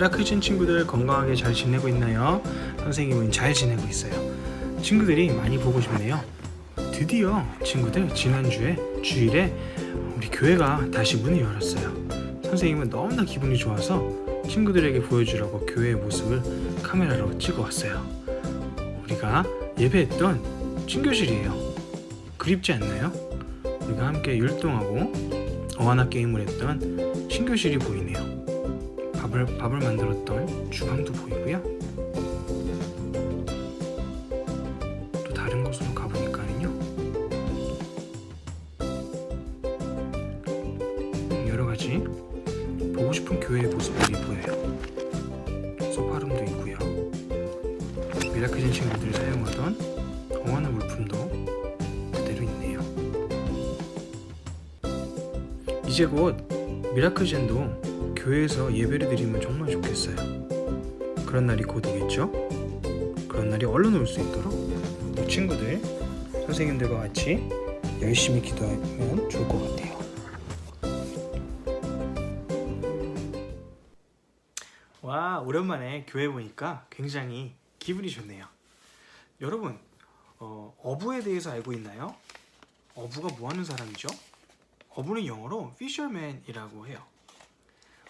미라클진 친구들 건강하게 잘 지내고 있나요? 선생님은 잘 지내고 있어요. 친구들이 많이 보고 싶네요. 드디어 친구들 지난주에 주일에 우리 교회가 다시 문을 열었어요. 선생님은 너무나 기분이 좋아서 친구들에게 보여주려고 교회의 모습을 카메라로 찍어 왔어요. 우리가 예배했던 친교실이에요. 그립지 않나요? 우리가 함께 율동하고 어하나 게임을 했던 신교실이 보이네요. 밥을 밥을 만들었던 주방도 보이고요. 또 다른 곳으로 가보니까는요. 음, 여러 가지 보고 싶은 교회의 모습들이 보여요. 소파룸도 있고요. 미라클진 친구들이 사용하던 어하나 물품도 그대로 있네요. 이제 곧 미라클젠도 교회에서 예배를 드리면 정말 좋겠어요. 그런 날이 곧 오겠죠? 그런 날이 얼른 올 수 있도록 우리 친구들, 선생님들과 같이 열심히 기도하면 좋을 것 같아요. 와, 오랜만에 교회 보니까 굉장히 기분이 좋네요. 여러분, 어, 어부에 대해서 알고 있나요? 어부가 뭐 하는 사람이죠? 어부는 영어로 fisherman이라고 해요.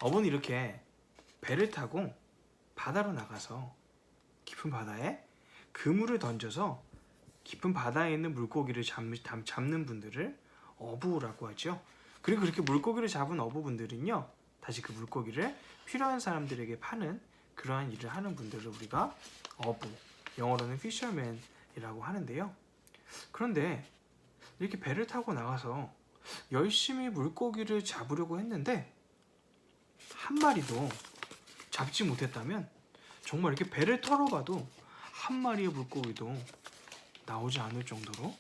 어부는 이렇게 배를 타고 바다로 나가서 깊은 바다에 그물을 던져서 깊은 바다에 있는 물고기를 잡, 잡- 잡는 분들을 어부라고 하죠. 그리고 그렇게 물고기를 잡은 어부분들은요, 다시 그 물고기를 필요한 사람들에게 파는 그러한 일을 하는 분들을 우리가 어부, 영어로는 fisherman이라고 하는데요. 그런데 이렇게 배를 타고 나가서 열심히 물고기를 잡으려고 했는데 한 마리도 잡지 못했다면 정말 이렇게 배를 털어봐도 한 마리의 물고기도 나오지 않을 정도로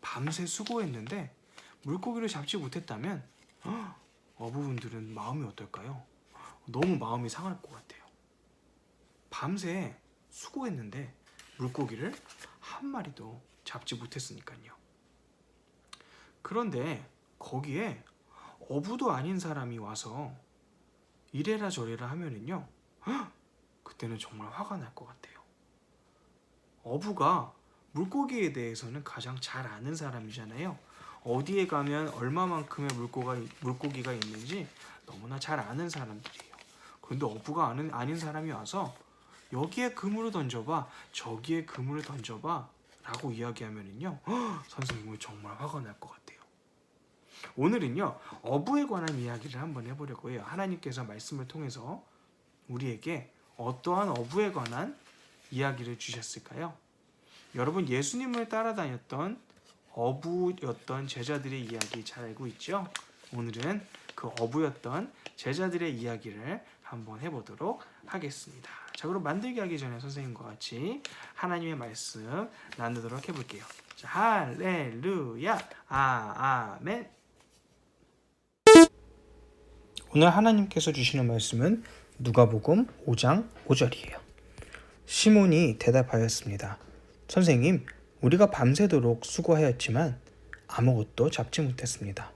밤새 수고했는데 물고기를 잡지 못했다면 헉, 어부분들은 마음이 어떨까요? 너무 마음이 상할 것 같아요. 밤새 수고했는데 물고기를 한 마리도 잡지 못했으니까요. 그런데 거기에 어부도 아닌 사람이 와서 이래라 저래라 하면은요, 헉! 그때는 정말 화가 날 것 같아요. 어부가 물고기에 대해서는 가장 잘 아는 사람이잖아요. 어디에 가면 얼마만큼의 물고가, 물고기가 있는지 너무나 잘 아는 사람들이에요. 그런데 어부가 아는, 아닌 사람이 와서 여기에 그물을 던져봐, 저기에 그물을 던져봐 라고 이야기하면은요, 헉! 선생님은 정말 화가 날 것 같아요. 오늘은요 어부에 관한 이야기를 한번 해보려고 해요. 하나님께서 말씀을 통해서 우리에게 어떠한 어부에 관한 이야기를 주셨을까요? 여러분 예수님을 따라다녔던 어부였던 제자들의 이야기 잘 알고 있죠? 오늘은 그 어부였던 제자들의 이야기를 한번 해보도록 하겠습니다. 자 그럼 만들기 하기 전에 선생님과 같이 하나님의 말씀 나누도록 해볼게요. 자, 할렐루야 아, 아멘 오늘 하나님께서 주시는 말씀은 누가복음 5장 5절이에요. 시몬이 대답하였습니다. 선생님, 우리가 밤새도록 수고하였지만 아무것도 잡지 못했습니다.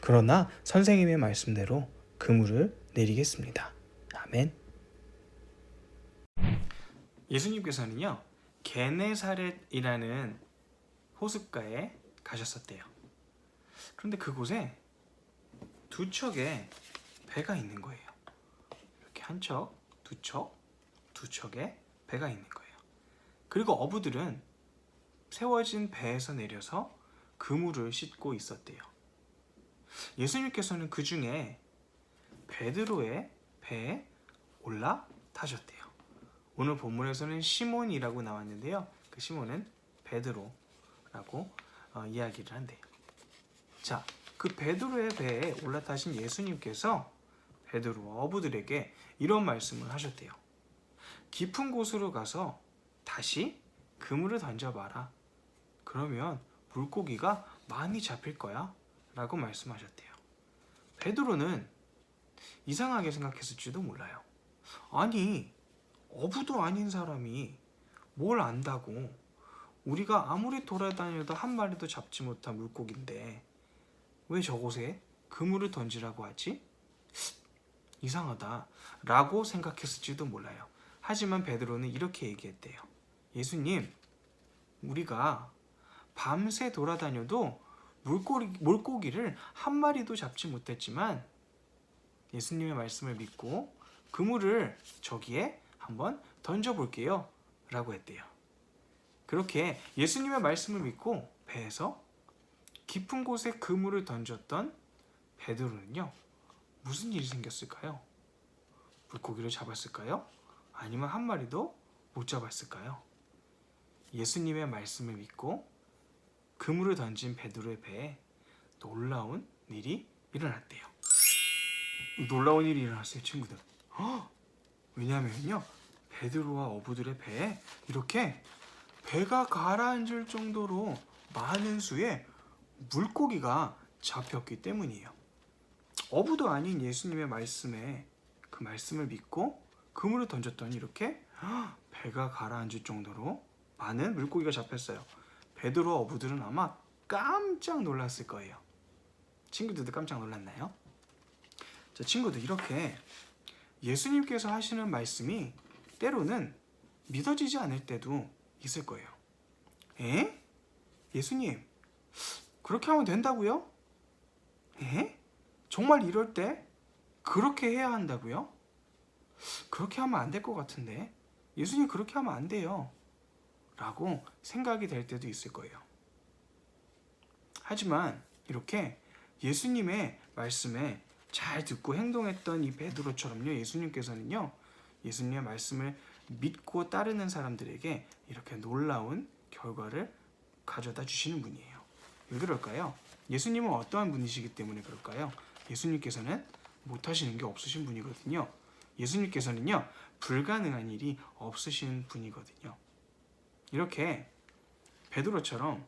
그러나 선생님의 말씀대로 그물을 내리겠습니다. 아멘. 예수님께서는요, 게네사렛이라는 호숫가에 가셨었대요. 그런데 그곳에 두 척의 배가 있는 거예요. 이렇게 한 척, 두 척, 두 척의 배가 있는 거예요. 그리고 어부들은 세워진 배에서 내려서 그물을 싣고 있었대요. 예수님께서는 그 중에 베드로의 배에 올라 타셨대요. 오늘 본문에서는 시몬이라고 나왔는데요. 그 시몬은 베드로라고 어, 이야기를 한대요. 자, 그 베드로의 배에 올라타신 예수님께서 베드로와 어부들에게 이런 말씀을 하셨대요. 깊은 곳으로 가서 다시 그물을 던져봐라. 그러면 물고기가 많이 잡힐 거야. 라고 말씀하셨대요. 베드로는 이상하게 생각했을지도 몰라요. 아니, 어부도 아닌 사람이 뭘 안다고 우리가 아무리 돌아다녀도 한 마리도 잡지 못한 물고기인데 왜 저곳에 그물을 던지라고 하지? 이상하다 라고 생각했을지도 몰라요. 하지만 베드로는 이렇게 얘기했대요. 예수님, 우리가 밤새 돌아다녀도 물고기, 물고기를 한 마리도 잡지 못했지만 예수님의 말씀을 믿고 그물을 저기에 한번 던져볼게요. 라고 했대요. 그렇게 예수님의 말씀을 믿고 배에서 깊은 곳에 그물을 던졌던 베드로는요. 무슨 일이 생겼을까요? 물고기를 잡았을까요? 아니면 한 마리도 못 잡았을까요? 예수님의 말씀을 믿고 그물을 던진 베드로의 배에 놀라운 일이 일어났대요. 놀라운 일이 일어났어요, 친구들. 헉! 왜냐면요, 베드로와 어부들의 배에 이렇게 배가 가라앉을 정도로 많은 수의 물고기가 잡혔기 때문이에요. 어부도 아닌 예수님의 말씀에 그 말씀을 믿고 그물을 던졌더니 이렇게 헉! 배가 가라앉을 정도로 많은 물고기가 잡혔어요. 베드로 어부들은 아마 깜짝 놀랐을 거예요. 친구들도 깜짝 놀랐나요? 자, 친구들 이렇게 예수님께서 하시는 말씀이 때로는 믿어지지 않을 때도 있을 거예요. 에? 예수님, 그렇게 하면 된다고요? 에? 정말 이럴 때 그렇게 해야 한다고요? 그렇게 하면 안 될 것 같은데. 예수님 그렇게 하면 안 돼요. 라고 생각이 될 때도 있을 거예요. 하지만 이렇게 예수님의 말씀에 잘 듣고 행동했던 이 베드로처럼요. 예수님께서는요. 예수님의 말씀을 믿고 따르는 사람들에게 이렇게 놀라운 결과를 가져다 주시는 분이에요. 왜 그럴까요? 예수님은 어떠한 분이시기 때문에 그럴까요? 예수님께서는 못하시는 게 없으신 분이거든요. 예수님께서는요, 불가능한 일이 없으신 분이거든요. 이렇게 베드로처럼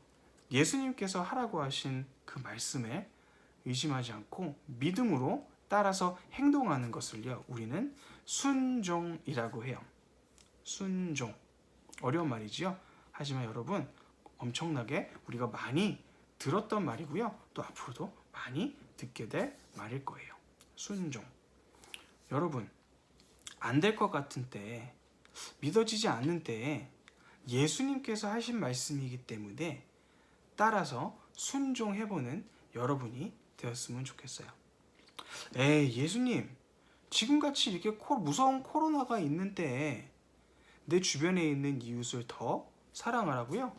예수님께서 하라고 하신 그 말씀에 의심하지 않고 믿음으로 따라서 행동하는 것을요, 우리는 순종이라고 해요. 순종. 어려운 말이지요. 하지만 여러분, 엄청나게 우리가 많이 들었던 말이고요. 또 앞으로도 많이 듣게 될 말일 거예요. 순종. 여러분, 안 될 것 같은 때, 믿어지지 않는 때에 예수님께서 하신 말씀이기 때문에 따라서 순종해보는 여러분이 되었으면 좋겠어요. 에이, 예수님, 지금같이 이렇게 코, 무서운 코로나가 있는 때에 내 주변에 있는 이웃을 더 사랑하라고요?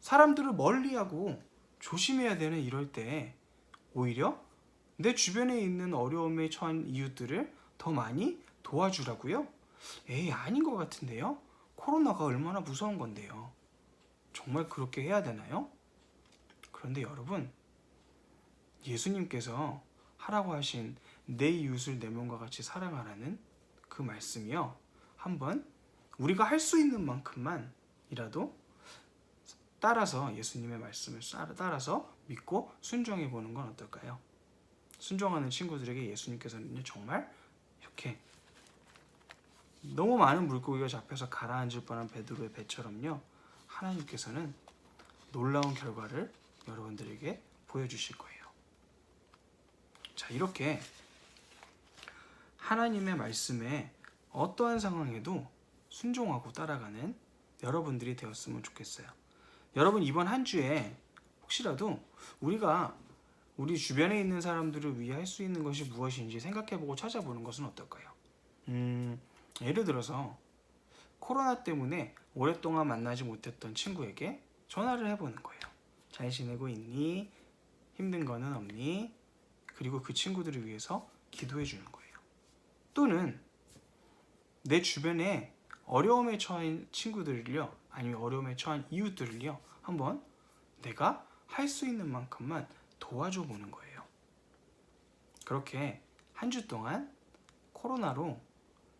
사람들을 멀리하고 조심해야 되는 이럴 때 오히려 내 주변에 있는 어려움에 처한 이웃들을 더 많이 도와주라고요? 에이 아닌 것 같은데요? 코로나가 얼마나 무서운 건데요. 정말 그렇게 해야 되나요? 그런데 여러분 예수님께서 하라고 하신 내 이웃을 내 몸과 같이 사랑하라는 그 말씀이요. 한번 우리가 할 수 있는 만큼만이라도 따라서 예수님의 말씀을 따라서 믿고 순종해 보는 건 어떨까요? 순종하는 친구들에게 예수님께서는 정말 이렇게 너무 많은 물고기가 잡혀서 가라앉을 뻔한 베드로의 배처럼요. 하나님께서는 놀라운 결과를 여러분들에게 보여주실 거예요. 자, 이렇게 하나님의 말씀에 어떠한 상황에도 순종하고 따라가는 여러분들이 되었으면 좋겠어요. 여러분 이번 한 주에 혹시라도 우리가 우리 주변에 있는 사람들을 위해 할 수 있는 것이 무엇인지 생각해보고 찾아보는 것은 어떨까요? 음, 예를 들어서 코로나 때문에 오랫동안 만나지 못했던 친구에게 전화를 해보는 거예요. 잘 지내고 있니? 힘든 거는 없니? 그리고 그 친구들을 위해서 기도해 주는 거예요. 또는 내 주변에 어려움에 처한 친구들을요, 아니면 어려움에 처한 이웃들을요, 한번 내가 할 수 있는 만큼만 도와줘 보는 거예요. 그렇게 한 주 동안 코로나로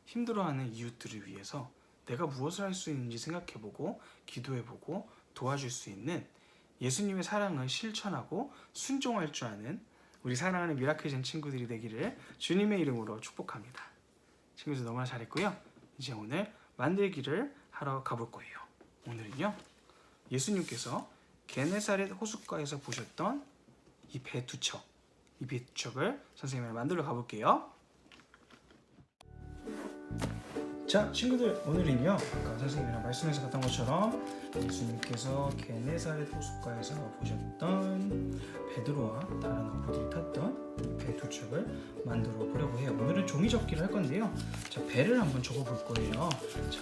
힘들어하는 이웃들을 위해서 내가 무엇을 할 수 있는지 생각해보고 기도해보고 도와줄 수 있는 예수님의 사랑을 실천하고 순종할 줄 아는 우리 사랑하는 미라클전 친구들이 되기를 주님의 이름으로 축복합니다. 친구들 너무나 잘했고요. 이제 오늘 만들기를 하러 가볼 거예요. 오늘은요 예수님께서 게네사렛 호숫가에서 보셨던 이 배 두 척, 이 배 두 척을 선생님이 만들러 가볼게요. 자, 친구들 오늘은요 아까 선생님이랑 말씀해서 갔던 것처럼 예수님께서 게네사렛 호숫가에서 보셨던 베드로와 다른 어부들이 탔던 배두 척을 만들어 보려고 해요. 오늘은 종이 접기를 할 건데요. 자, 배를 한번 접어 볼 거예요. 자,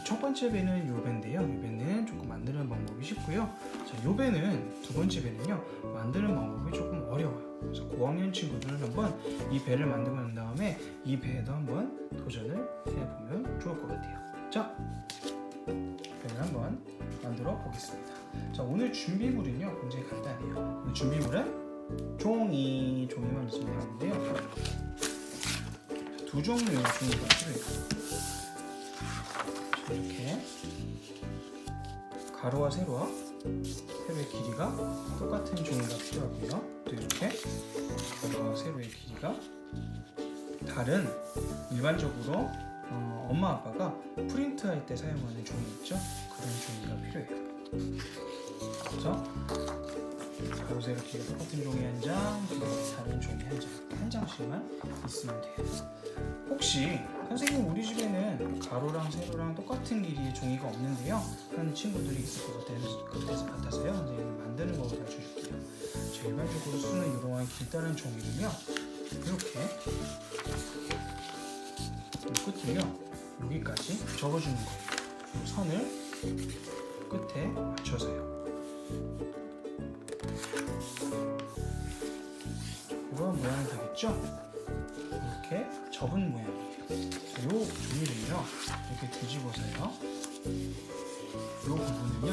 이첫 번째 배는 요 배인데요. 이 배는 조금 만드는 방법이 쉽고요. 자, 요 배는 두 번째 배는요 만드는 방법이 조금 어려워요. 그래서 고학년 친구들은 한번 이 배를 만들고 난 다음에 이 배에도 한번 도전을 해보면 좋을 것 같아요. 자, 배를 한번 만들어 보겠습니다. 자, 오늘 준비물은요 굉장히 간단해요. 준비물은 종이, 종이만 있으면 되는데요. 두 종류의 종이가 필요해요. 자, 이렇게 가로와 세로와 세로의 길이가 똑같은 종이가 필요하고요. 또 이렇게 가로와 세로의 길이가 다른 일반적으로 어, 엄마 아빠가 프린트할 때 사용하는 종이 있죠? 그런 종이가 필요해요. 그래서 세로 길이가 똑같은 종이 한 장, 그리고 다른 종이 한 장, 한 장씩만 있으면 돼요. 혹시 선생님 우리 집에는 가로랑 세로랑 똑같은 길이의 종이가 없는데요. 하는 친구들이 있을 것 같아서, 같아서요. 선생님이 만드는 법을 가르쳐 줄게요. 자, 일반적으로 쓰는 이러한 길다란 종이는요 이렇게 이 끝을요 여기까지 접어주는 거예요. 이 선을 끝에 맞춰서요 이런 모양이 되겠죠? 이렇게 접은 모양이에요. 이 종이를요 이렇게 뒤집어서요. 이 부분은요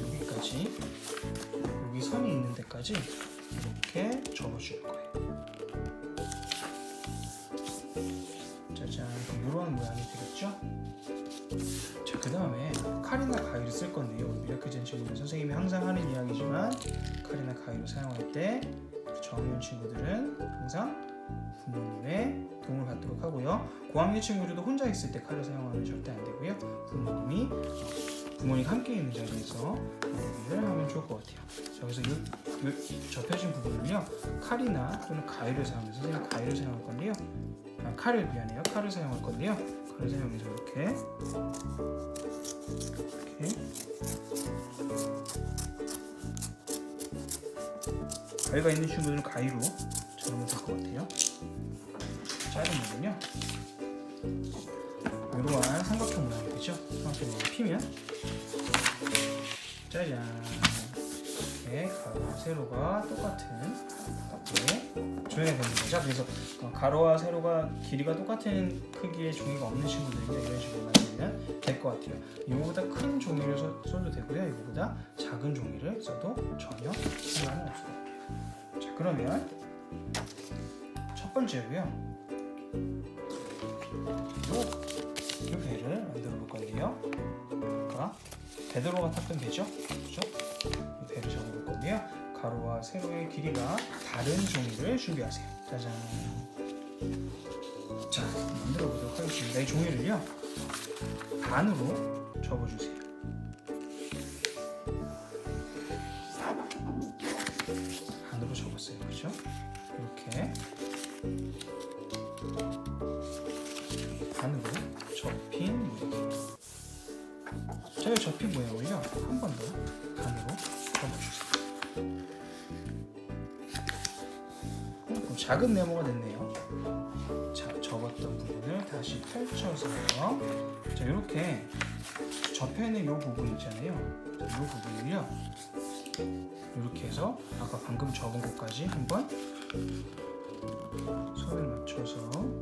여기까지 여기 선이 있는 데까지 이렇게 접어줄 거예요. 짜잔 이런 모양이 되겠죠? 자, 그 다음에 칼이나 가위를 쓸 건데요. 미라클 친구들 선생님이 항상 하는 이야기지만 칼이나 가위를 사용할 때 저학년 친구들은 항상 부모님의 도움을 받도록 하고요. 고학년 친구들도 혼자 있을 때 칼을 사용하면 절대 안 되고요. 부모님이 어, 부모님과 함께 있는 자리에서 이야기를 하면 좋을 것 같아요. 자, 그래서 이, 이 접혀진 부분을요 칼이나 또는 가위를 사용해서 선생님 가위를 사용할 건데요. 아, 칼을 미안해요. 칼을 사용할 건데요. 칼을 사용해서 이렇게 이렇게 가위가 있는 친구들은 가위로 자르면 될 것 같아요. 자르면요 이러한 삼각형 모양이 되죠. 삼각형 모양 피면 짜잔 이렇게 가로와 세로가 똑같은 이렇게 종이가 되는 거죠. 그래서 어, 가로와 세로가 길이가 똑같은 크기의 종이가 없는 친구들은 이런 식으로 만들면 될 것 같아요. 이거보다 큰 종이를 써, 써도 되고요. 이거보다 작은 종이를 써도 전혀 상관은 같아요. 자 그러면 첫 번째로요. 요, 이 배를 만들어 볼 건데요. 아까 베드로가 탔던 배죠? 그죠? 가로와 세로의 길이가 다른 종이를 준비하세요. 짜잔. 자, 만들어 보도록 하겠습니다. 이 종이를요, 반으로 접어주세요. 반으로 접었어요. 그죠? 이렇게. 반으로 접힌 모양. 자, 이 접힌 모양을요, 한 번 더 작은 네모가 됐네요. 자, 접었던 부분을 다시 펼쳐서요. 자, 이렇게 접혀 있는 이 부분 있잖아요. 자, 이 부분을요. 이렇게 해서 아까 방금 접은 곳까지 한번 손을 맞춰서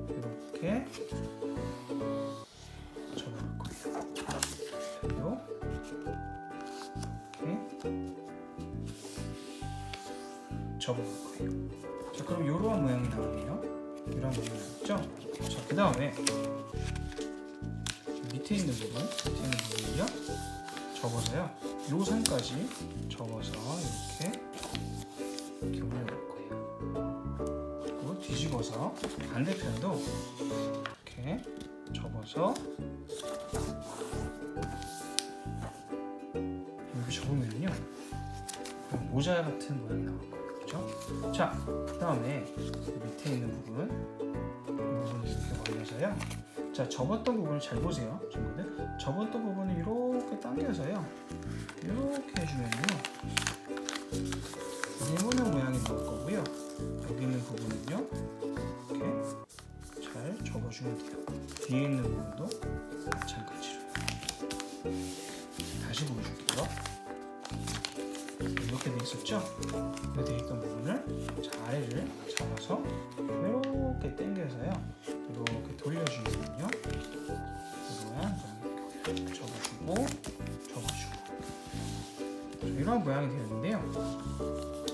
이렇게 접어볼 거예요. 이렇게 접어볼 거예요. 자, 그럼 이러한 모양이 나오네요. 이런 모양이 나왔죠? 자, 그 다음에 밑에 있는 부분, 밑에 있는 부분을요, 접어서요. 요 선까지 접어서 이렇게 이렇게 올려볼 거예요. 그리고 뒤집어서 반대편도 이렇게 접어서 이렇게 접으면요 모자 같은 모양이 나올 거예요. 그렇죠? 자, 그 다음에 밑에 있는 부분 이렇게 올려서요. 자 접었던 부분을 잘 보세요 친구들. 접었던 부분을 이렇게 당겨서요. 이렇게 해주면요. 네모난 모양이 나올 거고요. 여기 있는 부분은요. 이렇게 잘 접어주면 돼요. 뒤에 있는 부분도 마찬가지로. 다시 보여줄게요 이렇게 돼 있었죠? 이렇게 돼 있던 부분을 자, 아래를 잡아서 이렇게 당겨서요. 이렇게 돌려주면요. 모양이 접어주고 접어주고. 자, 이러한 모양이 되었는데요.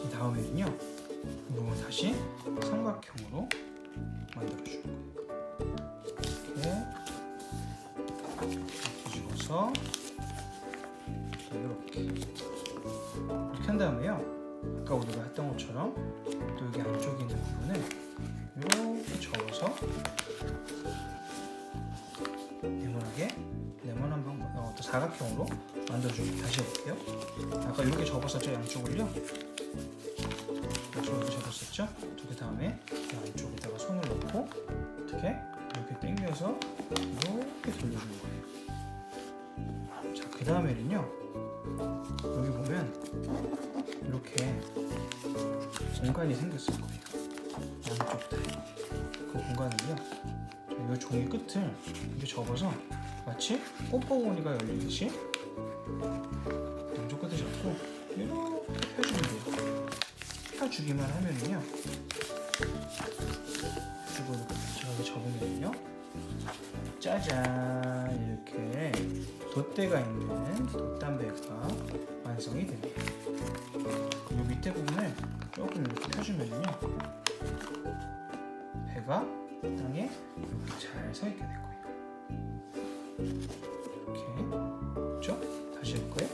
이 다음에는요 이 부분 다시 삼각형으로 만들어주는 거예요. 이렇게 뒤집어서 한 다음에요. 아까 우리가 했던 것처럼 또 여기 안쪽에 있는 부분을 이렇게 접어서 네모나게 네모난 방법 어, 또 사각형으로 만들어주고 다시 해볼게요. 아까 이렇게 접었었죠 양쪽을요? 양쪽으로 접었었죠? 그 다음에 이 안쪽에다가 손을 넣고 어떻게? 이렇게 당겨서 이렇게 돌려주는 거예요. 자 그 다음에는요 여기 보면 이렇게 공간이 생겼을 거예요. 양쪽 다 그 공간을요 이 종이 끝을 이렇게 접어서 마치 꽃봉오리가 열리듯이 양쪽 끝을 잡고 이렇게 펴주면 돼요. 펴주기만 하면은요 그리고 제가 이렇게 접으면요 짜잔 돛대가 있는 돛담배가 완성이 됩니다. 이 밑에 부분을 조금 이렇게 펴주면요. 배가 땅에 잘 서 있게 될 거예요. 이렇게 그렇죠? 다시 할 거예요.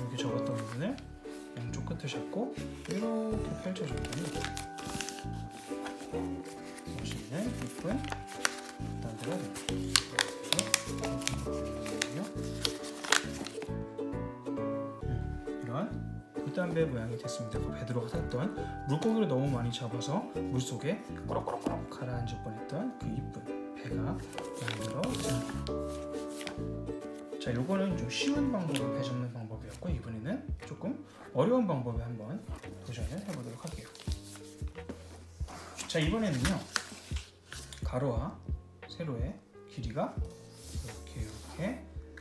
이렇게 접었던 부분을 양쪽 끝을 잡고 이렇게 펼쳐줬더니 멋있는 이쁜 딴데가 됩니다. 음, 이런 굴담배 모양이 됐습니다. 그 베드로가 탔던 물고기를 너무 많이 잡아서 물 속에 꼬락꼬락꼬락 가라앉을 뻔했던 그 이쁜 배가 만들어집니다. 자, 요거는 좀 쉬운 방법으로 배 잡는 방법이었고 이번에는 조금 어려운 방법에 한번 도전을 해보도록 할게요. 자, 이번에는요 가로와 세로의 길이가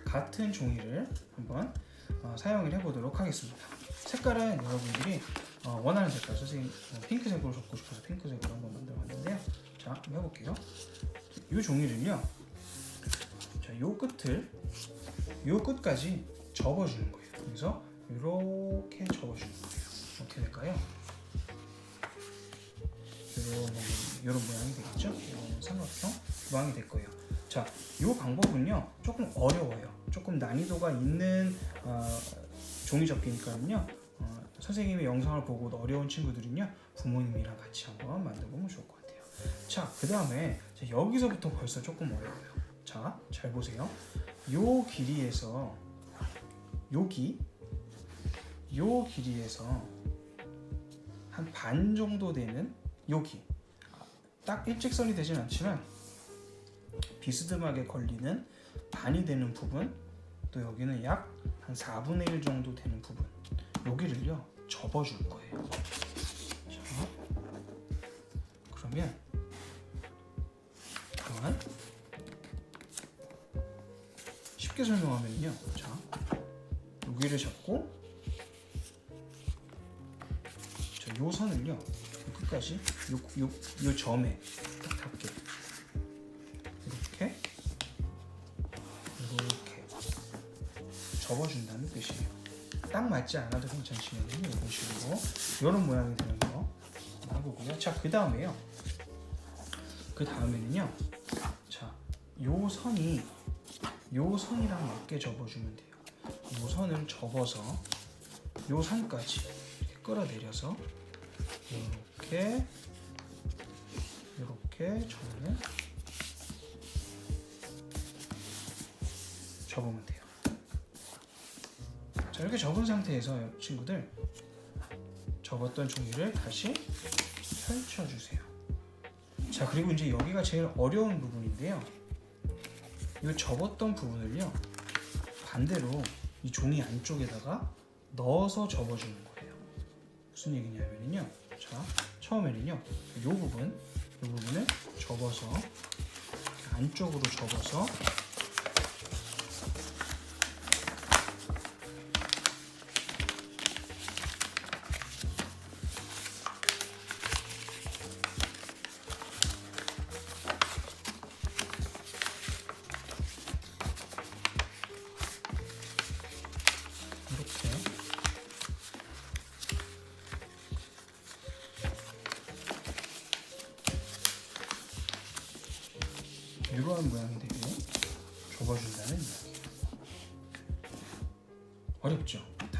같은 종이를 한번 어, 사용을 해보도록 하겠습니다. 색깔은 여러분들이 어, 원하는 색깔 선생님 어, 핑크색으로 적고 싶어서 핑크색으로 한번 만들어봤는데요. 자 한번 해볼게요. 이 종이를요. 자 요 끝을 요 끝까지 접어주는 거예요. 그래서 이렇게 접어주는 거예요. 어떻게 될까요? 이런 이런 모양이 되겠죠? 이런 삼각형 모양이 될 거예요. 자, 이 방법은요 조금 어려워요. 조금 난이도가 있는 어, 종이 접기니까요. 어, 선생님의 영상을 보고 어려운 친구들은요 부모님이랑 같이 한번 만들어보면 좋을 것 같아요. 자, 그 다음에 여기서부터 벌써 조금 어려워요. 자, 잘 보세요. 요 길이에서 여기 요 길이에서 한 반 정도 되는 여기 딱 일직선이 되진 않지만 비스듬하게 걸리는 반이 되는 부분 또 여기는 약 한 4분의 1 정도 되는 부분 여기를요 접어줄 거예요. 자 그러면 그러면 쉽게 설명하면요 자 여기를 잡고 자, 요 선을요 요 끝까지 요, 요, 요 점에 맞지 않아도 괜찮지만 이런 식으로 이런 모양이 되는 거 하고요. 자, 그 다음에요. 그 다음에는요. 자, 요 선이 요 선이랑 맞게 접어주면 돼요. 요 선을 접어서 요 선까지 이렇게 끌어내려서 이렇게 이렇게 저는 접으면 돼요. 자 이렇게 접은 상태에서 친구들 접었던 종이를 다시 펼쳐주세요. 자 그리고 이제 여기가 제일 어려운 부분인데요. 이 접었던 부분을요 반대로 이 종이 안쪽에다가 넣어서 접어주는 거예요. 무슨 얘기냐면요. 자 처음에는요 이 부분 이 부분을 접어서 안쪽으로 접어서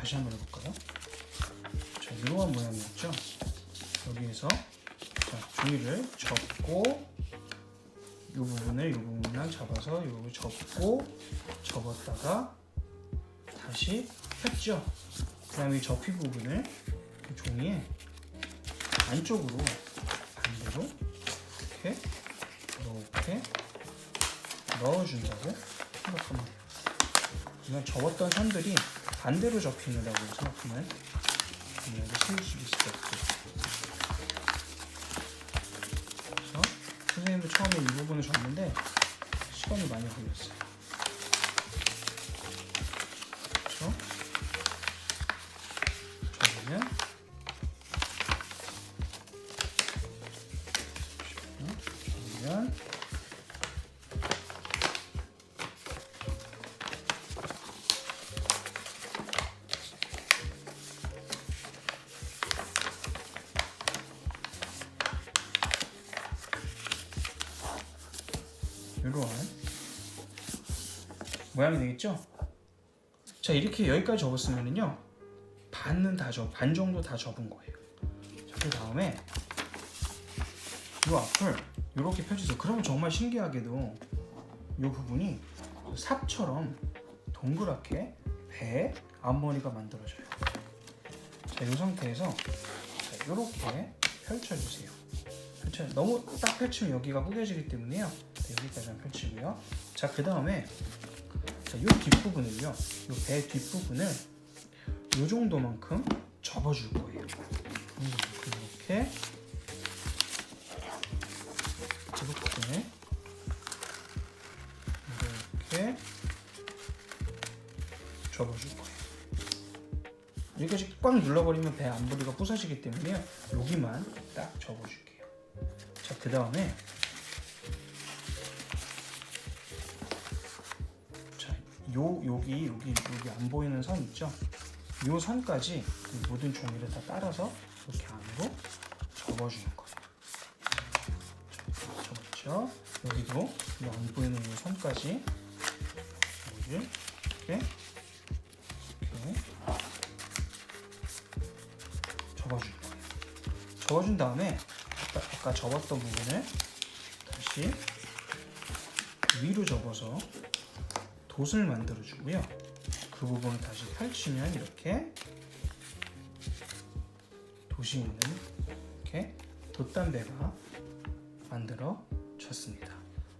다시 한번 해볼까요? 자, 이러한 모양이었죠? 여기에서 자, 종이를 접고 이 부분을 이 부분이랑 잡아서 이 부분을 접고 접었다가 다시 폈죠. 그 다음에 이 접히 부분을 이 종이에 안쪽으로 반대로 이렇게 이렇게 넣어준다고 돼요. 그러면 접었던 선들이 반대로 접히느라고 생각하면 이해를 세울 수 있을 것 같아요. 그래서 선생님도 처음에 이 부분을 접는데 시간이 많이 걸렸어요. 이렇게 여기까지 접었으면은요 반은 다 접, 반 정도 다 접은 거예요. 자, 그 다음에 이 앞을 이렇게 펴주세요. 그러면 정말 신기하게도 이 부분이 삽처럼 동그랗게 배 앞머리가 만들어져요. 자, 이 상태에서 자, 이렇게 펼쳐주세요. 펼쳐 너무 딱 펼치면 여기가 구겨지기 때문에요. 네, 여기까지만 펼치고요. 자, 그 다음에 자, 이 뒷부분을요, 이 배 뒷부분을 이 정도만큼 접어줄 거예요. 이렇게 이렇게 이렇게 접어줄 거예요. 여기까지 꽉 눌러버리면 배 앞머리가 부서지기 때문에요. 여기만 딱 접어줄게요. 자, 그 다음에 요 여기 여기 여기 안 보이는 선 있죠? 요 선까지 이 모든 종이를 다 따라서 이렇게 안으로 접어주는 거예요. 자, 접었죠? 여기도 이안 보이는 이 선까지 여기를 이렇게 이렇게 접어줄 거예요. 접어준 다음에 아까, 아까 접었던 부분을 다시 위로 접어서 돛을 만들어 주고요. 그 부분을 다시 펼치면 이렇게 돛이 있는 이렇게 돛담배가 만들어졌습니다.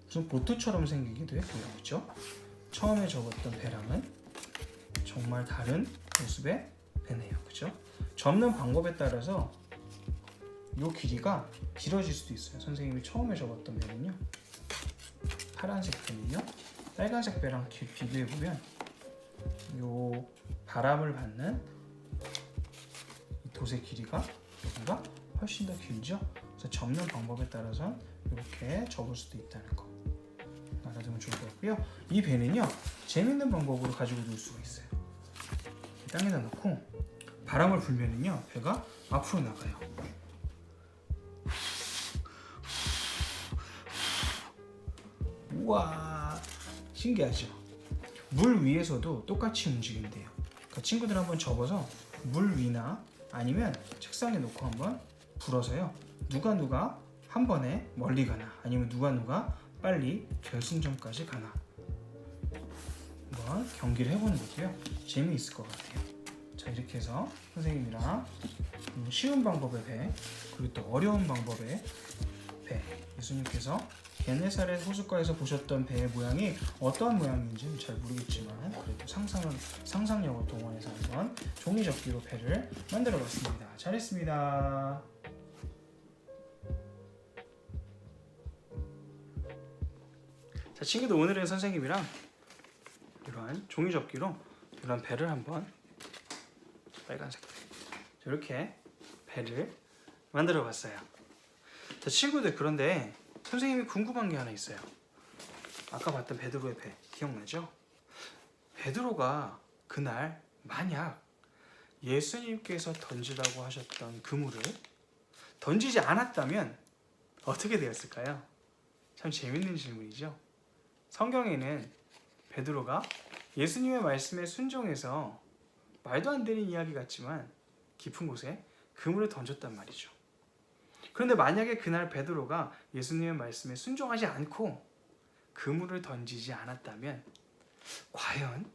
무슨 보트처럼 생기기도 했고요, 그렇죠? 처음에 접었던 배랑은 정말 다른 모습의 배네요, 그렇죠? 접는 방법에 따라서 이 길이가 길어질 수도 있어요. 선생님이 처음에 접었던 배는요, 파란색 배는요, 빨간색 배랑 기- 비교해 보면 요 바람을 받는 이 돛의 길이가 여기가 훨씬 더 길죠. 그래서 접는 방법에 따라서 이렇게 접을 수도 있다는 거 알아두면 좋을 것 같고요. 이 배는요 재밌는 방법으로 가지고 놀 수가 있어요. 땅에다 놓고 바람을 불면은요 배가 앞으로 나가요. 우와 신기하죠? 물 위에서도 똑같이 움직인대요. 그러니까 친구들 한번 접어서 물 위나 아니면 책상에 놓고 한번 불어서요. 누가 누가 한 번에 멀리 가나 아니면 누가 누가 빨리 결승점까지 가나 한번 경기를 해보는 거고요. 재미있을 것 같아요. 자 이렇게 해서 선생님이랑 음, 쉬운 방법의 배 그리고 또 어려운 방법의 배. 예수님께서 게네사렛 호숫가에서 보셨던 배의 모양이 어떠한 모양인지는 잘 모르겠지만 그래도 상상을 상상력을 동원해서 한번 종이 접기로 배를 만들어봤습니다. 잘했습니다. 자 친구들 오늘은 선생님이랑 이러한 종이 접기로 이런 배를 한번 빨간색 이렇게 배를 만들어 봤어요. 자 친구들 그런데 선생님이 궁금한 게 하나 있어요. 아까 봤던 베드로의 배 기억나죠? 베드로가 그날 만약 예수님께서 던지라고 하셨던 그물을 던지지 않았다면 어떻게 되었을까요? 참 재밌는 질문이죠. 성경에는 베드로가 예수님의 말씀에 순종해서 말도 안 되는 이야기 같지만 깊은 곳에 그물을 던졌단 말이죠. 그런데 만약에 그날 베드로가 예수님의 말씀에 순종하지 않고 그물을 던지지 않았다면 과연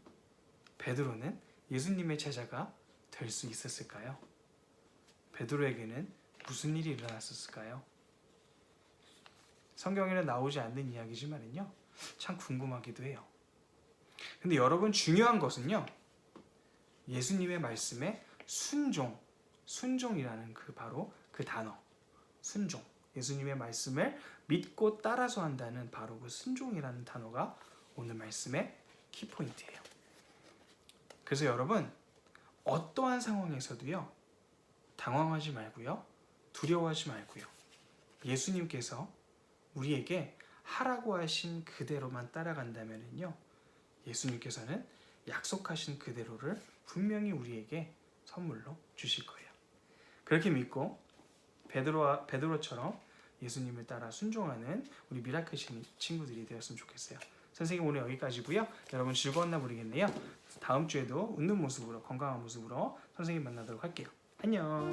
베드로는 예수님의 제자가 될 수 있었을까요? 베드로에게는 무슨 일이 일어났었을까요? 성경에는 나오지 않는 이야기지만은요. 참 궁금하기도 해요. 근데 여러분 중요한 것은요. 예수님의 말씀에 순종, 순종이라는 그 바로 그 단어. 순종. 예수님의 말씀을 믿고 따라서 한다는 바로 그 순종이라는 단어가 오늘 말씀의 키포인트예요. 그래서 여러분 어떠한 상황에서도요 당황하지 말고요 두려워하지 말고요 예수님께서 우리에게 하라고 하신 그대로만 따라간다면요 예수님께서는 약속하신 그대로를 분명히 우리에게 선물로 주실 거예요. 그렇게 믿고 베드로와 베드로처럼 예수님을 따라 순종하는 우리 미라클 친구들이 되었으면 좋겠어요. 선생님 오늘 여기까지고요. 여러분 즐거운 날 보내겠네요. 다음 주에도 웃는 모습으로 건강한 모습으로 선생님 만나도록 할게요. 안녕.